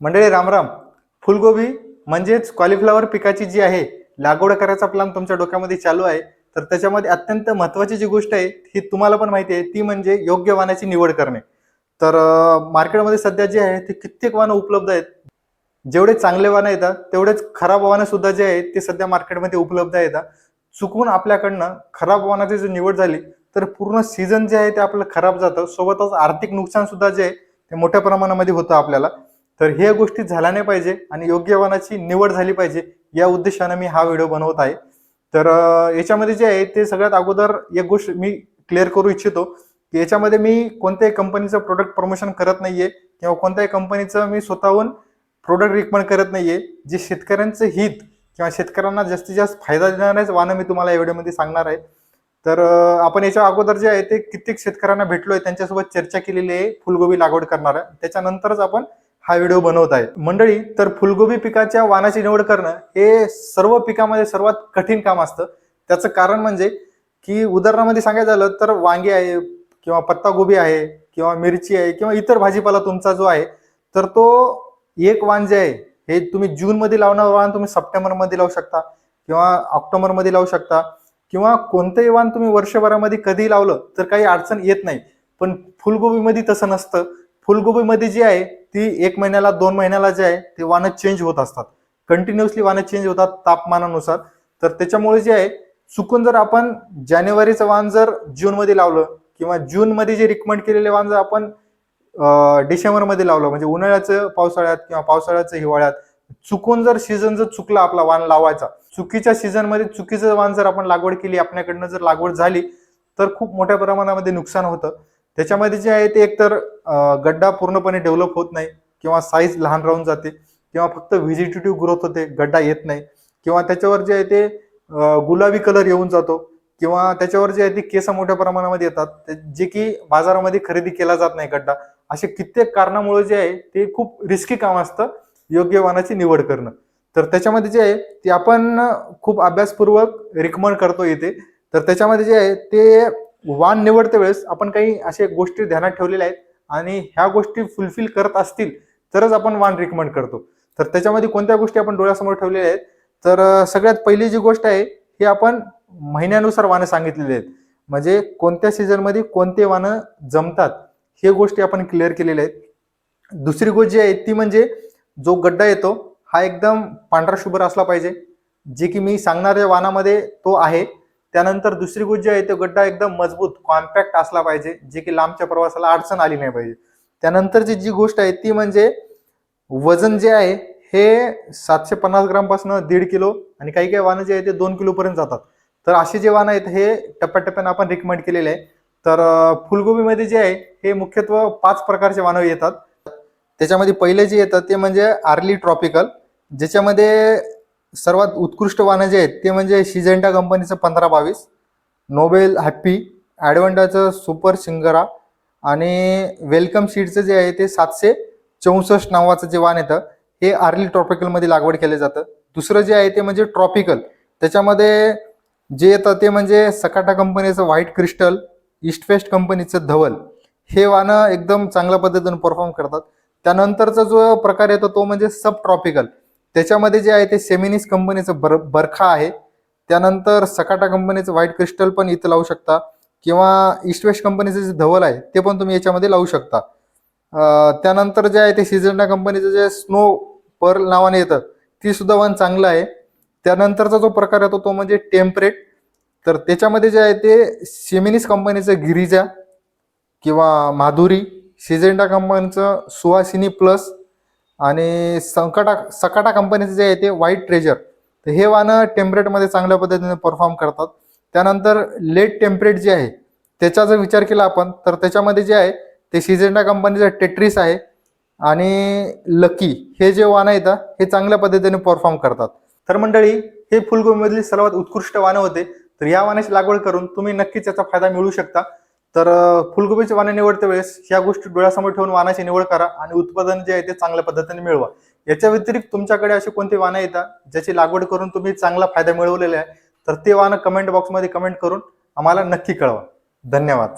मंडळी रामराम फुलगोबी म्हणजेच कॉलीफ्लॉवर पिकाची जी आहे लागवड करायचा प्लॅन तुमच्या डोक्यामध्ये चालू आहे. तर त्याच्यामध्ये अत्यंत महत्वाची जी गोष्ट आहे ही तुम्हाला पण माहिती आहे ती म्हणजे योग्य वाणाची निवड करणे. तर मार्केटमध्ये सध्या जे आहे ते कित्येक वाहनं उपलब्ध आहेत. जेवढे चांगले वाहनं येतात तेवढेच खराब वाहनं सुद्धा जे आहेत ते सध्या मार्केटमध्ये उपलब्ध येतात चुकून आपल्याकडनं खराब वाहनाची जर निवड झाली तर पूर्ण सीझन जे आहे ते आपलं खराब जातं. सोबतच आर्थिक नुकसान सुद्धा जे आहे ते मोठ्या प्रमाणामध्ये होतं आपल्याला. तर ह्या गोष्टी झाल्या नाही पाहिजे आणि योग्य वाहनाची निवड झाली पाहिजे या उद्देशानं मी हा व्हिडिओ बनवत आहे. तर याच्यामध्ये जे आहे ते सगळ्यात अगोदर एक गोष्ट मी क्लिअर करू इच्छितो की याच्यामध्ये मी कोणत्याही कंपनीचं प्रोडक्ट प्रमोशन करत नाहीये किंवा कोणत्याही कंपनीचं मी स्वतःहून प्रोडक्ट रिकमेंड करत नाहीये. जे शेतकऱ्यांचं हित किंवा शेतकऱ्यांना जास्तीत जास्त फायदा देणारेच वाहनं मी तुम्हाला या व्हिडिओमध्ये सांगणार आहे. तर आपण याच्या अगोदर जे आहे ते कित्येक शेतकऱ्यांना भेटलोय त्यांच्यासोबत चर्चा केलेली आहे फुलगोबी लागवड करणार आहे. त्याच्यानंतरच आपण हा व्हिडिओ बनवत आहे. मंडळी तर फुलगोबी पिकाच्या वाणाची निवड करणं हे सर्व पिकामध्ये सर्वात कठीण काम असतं. त्याचं कारण म्हणजे की उदाहरणामध्ये सांगायचं झालं तर वांगे आहे किंवा पत्तागोबी आहे किंवा मिरची आहे किंवा इतर भाजीपाला तुमचा जो आहे तर तो एक वाण जे आहे हे तुम्ही जूनमध्ये लावणार वाण तुम्ही सप्टेंबरमध्ये लावू शकता किंवा ऑक्टोबरमध्ये लावू शकता किंवा कोणतंही वाण तुम्ही वर्षभरामध्ये कधी लावलं तर काही अडचण येत नाही. पण फुलगोबीमध्ये तसं नसतं. फुलगोबीमध्ये जी आहे ती एक महिन्याला दोन महिन्याला जे आहे ते वाणं चेंज होत असतात. कंटिन्युअसली वाणं चेंज होतात तापमानानुसार. तर त्याच्यामुळे जे आहे चुकून जर आपण जानेवारीचं वाण जर जूनमध्ये लावलं किंवा जूनमध्ये जे रिकमेंड केलेले वाण जर आपण डिसेंबरमध्ये लावलं म्हणजे उन्हाळ्याचं पावसाळ्यात किंवा पावसाळ्याचं हिवाळ्यात चुकून जर सीझन जर चुकला आपला वाण लावायचा चुकीच्या सीझनमध्ये चुकीचं वाण जर आपण लागवड केली आपल्याकडनं जर लागवड झाली तर खूप मोठ्या प्रमाणामध्ये नुकसान होतं. त्याच्यामध्ये जे आहे ते एकतर गड्डा पूर्णपणे डेव्हलप होत नाही किंवा साईज लहान राहून जाते किंवा फक्त व्हिजिटेटिव्ह ग्रोथ होते गड्डा येत नाही किंवा त्याच्यावर जे आहे ते गुलाबी कलर येऊन जातो किंवा त्याच्यावर जे आहे ते केस मोठ्या प्रमाणामध्ये येतात. जे की बाजारामध्ये खरेदी केला जात नाही गड्डा. असे कित्येक कारणामुळे जे आहे ते खूप रिस्की काम असतं योग्य वाहनाची निवड करणं. तर त्याच्यामध्ये जे आहे ते आपण खूप अभ्यासपूर्वक रिकमेंड करतो येते तर त्याच्यामध्ये जे आहे ते वाण निवडते वेळेस आपण काही असे गोष्टी ध्यानात ठेवलेल्या आहेत आणि ह्या गोष्टी फुलफिल करत असतील तरच आपण वाण रिकमेंड करतो. तर त्याच्यामध्ये कोणत्या गोष्टी आपण डोळ्यासमोर ठेवलेल्या आहेत? तर सगळ्यात पहिली जी गोष्ट आहे ही आपण महिन्यानुसार वाणं सांगितलेली आहेत. म्हणजे कोणत्या सीझनमध्ये कोणते वाणं जमतात हे गोष्टी आपण क्लिअर केलेल्या आहेत. दुसरी गोष्ट जी आहे ती म्हणजे जो गड्डा येतो हा एकदम पांढरा शुभ्र असला पाहिजे. जे की मी सांगणाऱ्या वाणामध्ये तो आहे. त्यानंतर दुसरी गोष्ट जी आहे तो गड्डा एकदम मजबूत कॉम्पॅक्ट असला पाहिजे जे की लांबच्या प्रवासाला अडचण आली नाही पाहिजे. त्यानंतरची जी गोष्ट आहे ती म्हणजे वजन जे आहे हे सातशे पन्नास ग्रामपासून दीड किलो आणि काही काही वाहनं जे आहे ते दोन किलोपर्यंत जातात. तर अशी जे वाहनं आहेत हे टप्प्याटप्प्याने आपण रिकमेंड केलेले आहे. तर फुलगोबीमध्ये जे आहे हे मुख्यत्व पाच प्रकारचे वाहनं येतात. त्याच्यामध्ये पहिले जे येतं ते म्हणजे आर्ली ट्रॉपिकल ज्याच्यामध्ये सर्वात उत्कृष्ट वाहनं जे आहेत ते म्हणजे शिजेंटा कंपनीचं पंधरा बावीस नोबेल हॅप्पी ॲडवंटाचं सुपर सिंगरा आणि वेलकम सीडचं जे आहे ते सातशे चौसष्ट नावाचं जे वाण येतं हे आर्ली ट्रॉपिकलमध्ये लागवड केलं जातं. दुसरं जे आहे ते म्हणजे ट्रॉपिकल त्याच्यामध्ये जे येतं ते म्हणजे सकाटा कंपनीचं व्हाईट क्रिस्टल ईस्टफेस्ट कंपनीचं धवल. हे वाणं एकदम चांगल्या पद्धतीने परफॉर्म करतात. त्यानंतरचा जो प्रकार येतो तो म्हणजे सब ट्रॉपिकल त्याच्यामध्ये जे आहे ते सेमिनिस कंपनीचं बर बरखा आहे. त्यानंतर सकाटा कंपनीचं व्हाईट क्रिस्टल पण इथं लावू शकता. किंवा ईस्टवेस्ट कंपनीचं जे धवल आहे ते पण तुम्ही याच्यामध्ये लावू शकता. त्यानंतर जे आहे ते सिझंडा कंपनीचं जे स्नो पर्ल नावाने येतं ती सुद्धा वन चांगलं आहे. त्यानंतरचा जो प्रकार येतो तो म्हणजे टेम्परेट तर त्याच्यामध्ये जे आहे ते सेमिनिस कंपनीचं गिरिजा किंवा माधुरी सिजेंडा कंपनीचं सुहासिनी प्लस आणि संकटा सकाटा कंपनीचं जे आहे ते व्हाईट ट्रेजर तर हे वाहनं टेम्परेटमध्ये चांगल्या पद्धतीने परफॉर्म करतात. त्यानंतर लेट टेम्परेट जे आहे त्याचा जर विचार केला आपण तर त्याच्यामध्ये जे आहे ते सिजेंडा कंपनीचं टेट्रिस आहे आणि लकी हे जे वाहनं येतं हे चांगल्या पद्धतीने परफॉर्म करतात. तर मंडळी हे फुलगोबीमधली सर्वात उत्कृष्ट वाहनं होते. तर या वाहनाची लागवड करून तुम्ही नक्कीच याचा फायदा मिळू शकता. तर अं, वाणे निवडते वेळेस ह्या गोष्टी डोळ्यासमोर ठेवून वाणाची निवड करा आणि उत्पादन जे आहे ते चांगल्या पद्धतीने मिळवा. याच्या व्यतिरिक्त तुमच्याकडे असे कोणते वाणं येतात ज्याची लागवड करून तुम्ही चांगला फायदा मिळवलेला आहे तर ते वाहनं कमेंट बॉक्समध्ये कमेंट करून आम्हाला नक्की कळवा. धन्यवाद.